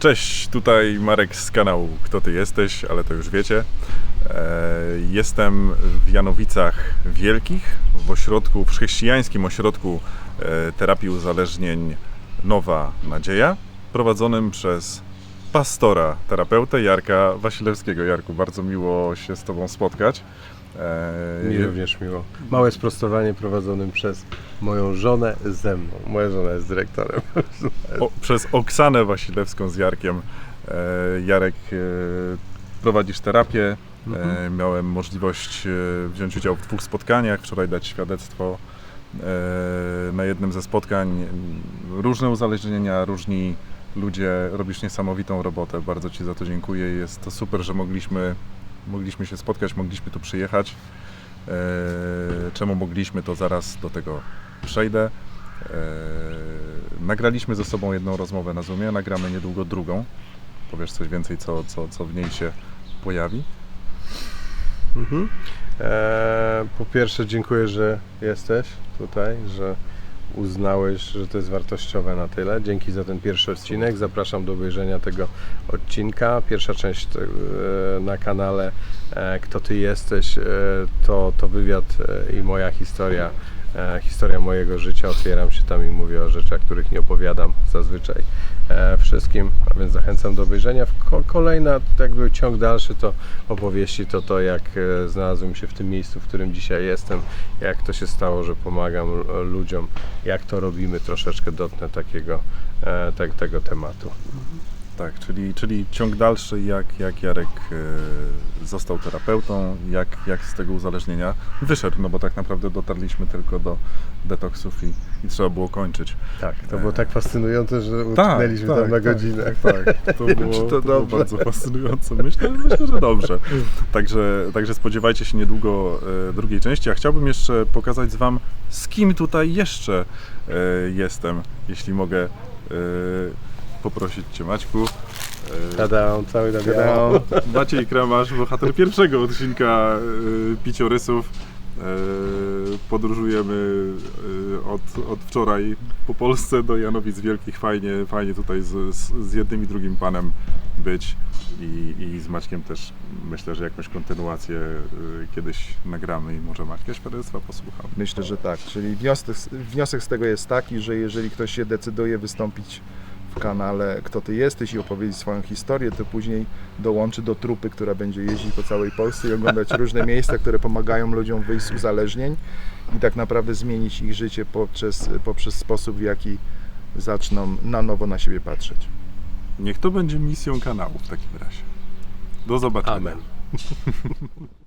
Cześć, tutaj Marek z kanału Kto Ty Jesteś, ale to już wiecie. E, Jestem w Janowicach Wielkich, w ośrodku, w chrześcijańskim ośrodku e, terapii uzależnień Nowa Nadzieja, prowadzonym przez pastora, terapeutę Jarka Wasilewskiego. Jarku, bardzo miło się z Tobą spotkać. E, Mi również miło. Małe sprostowanie prowadzonym przez moją żonę ze mną. Moja żona jest dyrektorem. O, przez Oksanę Wasilewską z Jarkiem. E, Jarek, e, prowadzisz terapię. E, miałem możliwość e, wziąć udział w dwóch spotkaniach, wczoraj dać świadectwo e, na jednym ze spotkań. Różne uzależnienia, różni ludzie, robisz niesamowitą robotę. Bardzo Ci za to dziękuję. Jest to super, że mogliśmy, mogliśmy się spotkać, mogliśmy tu przyjechać. E, Czemu mogliśmy, to zaraz do tego przejdę. E, Nagraliśmy ze sobą jedną rozmowę na Zoomie, nagramy niedługo drugą. Powiesz coś więcej, co, co, co w niej się pojawi. Mhm. Eee, po pierwsze dziękuję, że jesteś tutaj, że uznałeś, że to jest wartościowe na tyle. Dzięki za ten pierwszy odcinek. Zapraszam do obejrzenia tego odcinka. Pierwsza część e, na kanale e, Kto Ty jesteś to, to wywiad i moja historia. E, historia mojego życia. Otwieram się tam i mówię o rzeczach, których nie opowiadam zazwyczaj e, wszystkim, a więc zachęcam do obejrzenia. Ko- kolejna, jakby ciąg dalszy to opowieści, to to jak e, znalazłem się w tym miejscu, w którym dzisiaj jestem, jak to się stało, że pomagam ludziom, jak to robimy, troszeczkę dotknę takiego, tak, tego tematu. Tak, czyli, czyli ciąg dalszy, jak, jak Jarek e, został terapeutą, jak, jak z tego uzależnienia wyszedł, no bo tak naprawdę dotarliśmy tylko do detoksów i, i trzeba było kończyć. Tak, to było tak fascynujące, że Tak, utknęliśmy tak, tam na tak, godzinę. Tak, to Nie było, to to było bardzo fascynujące. Myślę, myślę, że dobrze. Także, także spodziewajcie się niedługo e, drugiej części. A chciałbym jeszcze pokazać Wam, z kim tutaj jeszcze e, jestem, jeśli mogę e, poprosić Cię Maćku. E, Tada, cały na biało. Tada. Maciej Kramasz, bohater pierwszego odcinka y, Piciorysów. Y, podróżujemy od, od wczoraj po Polsce do Janowic Wielkich. Fajnie, fajnie tutaj z, z, jednym i drugim panem być i, i z Maćkiem też myślę, że jakąś kontynuację kiedyś nagramy i może Maćka świadectwa posłucham. Myślę, że tak. Czyli wniosek, wniosek z tego jest taki, że jeżeli ktoś się decyduje wystąpić w kanale Kto Ty Jesteś i opowiedzieć swoją historię, to później dołączy do trupy, która będzie jeździć po całej Polsce i oglądać różne miejsca, które pomagają ludziom wyjść z uzależnień i tak naprawdę zmienić ich życie poprzez, poprzez sposób, w jaki zaczną na nowo na siebie patrzeć. Niech to będzie misją kanału w takim razie. Do zobaczenia. Amen.